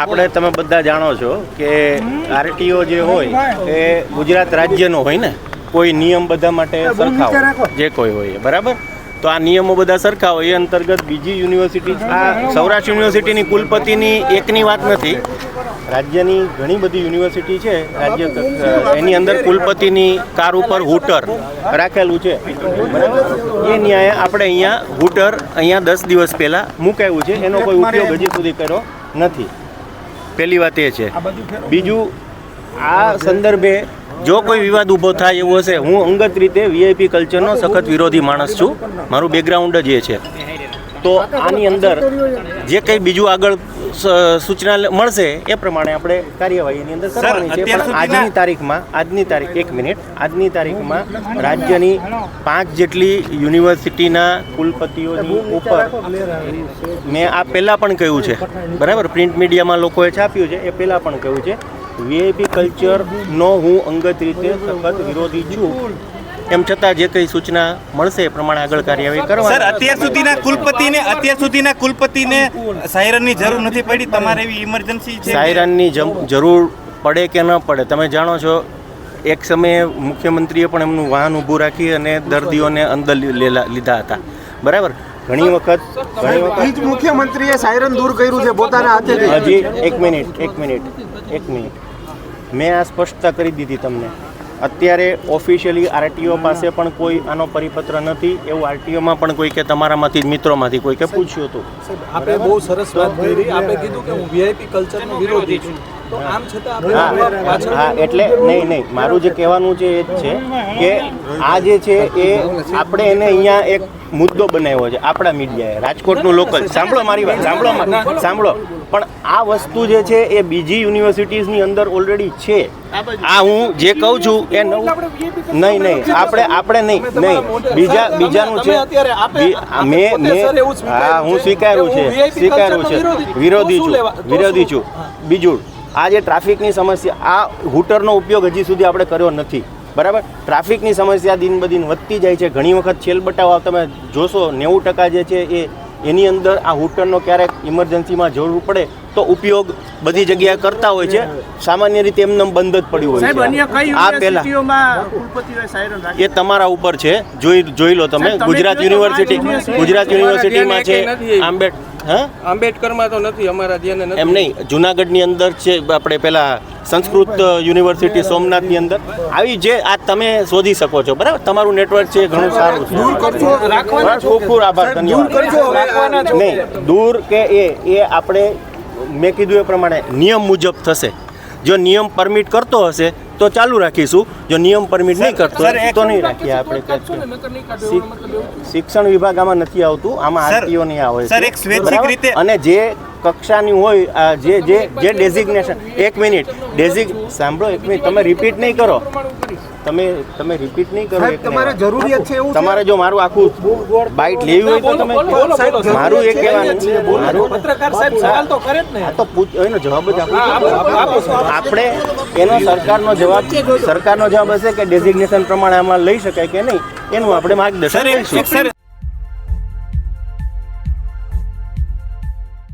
આપણે તમે બધા જાણો છો કે આરટીઓ જે હોય એ ગુજરાત રાજ્યનો હોય ને કોઈ નિયમ બધા માટે સરખા હોય જે કોઈ હોય બરાબર? તો આ નિયમો બધા સરખા હોય એ અંતર્ગત બીજી યુનિવર્સિટી આ સૌરાષ્ટ્ર યુનિવર્સિટીની કુલપતિની એકની વાત નથી. રાજ્યની ઘણી બધી યુનિવર્સિટી છે રાજ્ય એની અંદર કુલપતિની કાર ઉપર હૂટર રાખેલું છે. બરાબર? એ ન્યાય આપણે અહીંયા હૂટર અહીંયા દસ દિવસ પહેલાં મુકાયું છે. એનો કોઈ ઉપયોગ હજી સુધી કર્યો નથી. પહેલી વાત એ છે. બીજું આ સંદર્ભે જો કોઈ વિવાદ ઊભો થાય એવો હશે હું અંગત રીતે વીઆઈપી કલ્ચરનો સખત વિરોધી માણસ છું. મારું બેકગ્રાઉન્ડ જ એ છે. તો આની અંદર જે કંઈ બીજું આગળ સૂચના લ- મળશે એ પ્રમાણે આપણે કાર્યવાહીની અંદર કરવાની છે. પણ આજની તારીખમાં આજની તારીખ એક મિનિટ. આજની તારીખમાં રાજ્યની પાંચ જેટલી યુનિવર્સિટીના કુલપતિઓની ઉપર મેં આ પહેલાં પણ કહ્યું છે. બરાબર? પ્રિન્ટ મીડિયામાં લોકોએ છાપ્યું છે એ પહેલાં પણ કહ્યું છે. વીઆઈપી કલ્ચરનો હું અંગત રીતે સખત વિરોધી છું. એમ છતાં જે કંઈ સૂચના મળશે એ પ્રમાણે આગળ કાર્યવાહી સર કરવા અત્યાર સુધીના કુલપતિને અત્યાર સુધીના કુલપતિને સાયરનની જરૂર નથી પડી? તમારે એવી ઇમરજન્સી છે સાયરનની જમ- જરૂર પડે કે ન પડે? તમે જાણો છો એક સમયે મુખ્યમંત્રીએ પણ એમનું વાહન ઊભું રાખી અને દર્દીઓને અંદર લેલા- લીધા હતા. બરાબર? ઘણી વખત ઘણી વખત મુખ્યમંત્રીએ સાયરન દૂર કર્યું છે પોતાના હાથે હજી એક મિનિટ એક મિનિટ એક મિનિટ. મેં આ સ્પષ્ટતા કરી દીધી તમને. અત્યારે ઓફિશિયલી આરટીઓ પાસે પણ કોઈ આનો પરિપત્ર નથી. એવું આરટીઓમાં પણ કોઈ કે તમારામાંથી મિત્રોમાંથી કોઈ કે પૂછ્યું હતું. આપણે બહુ સરસ વાત કરી. આપણે કીધું કે હું વીઆઈપી કલ્ચરનો વિરોધી છું. તો આમ છતાં હા આપણે પાછળ હા એટલે નહીં નહીં. મારું જે કહેવાનું છે એ જ છે કે આ જે છે એ આપણે એને અહીંયા એક મુદ્દો બનાવ્યો છે આપણા મીડિયાએ. રાજકોટનું લોકલ. સાંભળો મારી વાત સાંભળો સાંભળો. પણ આ વસ્તુ જે છે એ બીજી યુનિવર્સિટીઝની અંદર ઓલરેડી છે. આ હું જે કહું છું એ નવું નહીં નહીં આપણે આપણે નહીં નહીં. બીજા બીજાનું છે. બી- મેં મેં હા હું સ્વીકાર્યું છે. સ્વીકાર્યું છે. વિરોધી છું. વિરોધી છું. બીજું આ જે ટ્રાફિકની સમસ્યા આ હૂટરનો ઉપયોગ હજી સુધી આપણે કર્યો નથી. બરાબર? ટ્રાફિકની સમસ્યા દિન બદિન વધતી જાય છે. ઘણી વખત છેલ બટાવ તમે જોશો નેવું ટકા જે છે એ એની અંદર આ હુટરનો ક્યારેક ઇમરજન્સીમાં જરૂર પડે તો ઉપયોગ બધી જગ્યાએ કરતા હોય છે. સામાન્ય રીતે એમને બંધ જ પડ્યું હોય સાહેબ અન્ય કઈ છે આ પહેલા એ તમારા ઉપર છે. જોઈ જોઈ લો તમે. ગુજરાત યુનિવર્સિટી ગુજરાત યુનિવર્સિટીમાં છે. આંબેડ હા? આંબેડકરમાં તો નથી અમારા ધ્યાને એમ નહીં. જુનાગઢની અંદર છે આપણે પેલા સંસ્કૃત યુનિવર્સિટી સોમનાથની અંદર. આવી જે આ તમે શોધી શકો છો બરાબર? તમારું નેટવર્ક છે એ ઘણું સારું છે. દૂર કરજો ખૂબ ખૂબ આભાર ધન્યવાદ. નહીં? દૂર કે એ એ આપણે મેં કીધું એ પ્રમાણે નિયમ મુજબ થશે. જો નિયમ પરમિટ કરતો હશે તો ચાલુ રાખીશું. જો નિયમ પરમિટ નહીં કરતો તો નહીં રાખીએ આપણે શિક્ષણ વિભાગ આમાં નથી આવતું આમાં આરટીઓ નહીં આવે સર, છે. એક સ્વૈચ્છિક બરાબર? રીતે- અને જે કક્ષાની હોય આ જે જે જે ડેઝિગ્નેશન એક મિનિટ ડેઝિગ સાંભળો એક મિનિટ તમે રિપીટ નહીં કરો. તમે તમે રિપીટ નહીં કરો તમારે. જરૂરિયાત છે એવું તમારે જો મારું આખું બાઇટ લેવી હોય તો તમે સાહેબ, મારું એક કહેવાનું. છે, મારું પત્રકાર સાહેબ સવાલ તો કરે જ ને. આ તો પૂછ એનો જવાબ જ આપો. આપણે એનો સરકારનો જવાબ સરકારનો જવાબ હશે કે ડેઝિગ્નેશન પ્રમાણે આમાં લઈ શકાય કે નહીં એનું આપણે માર્ગદર્શન કરીશું.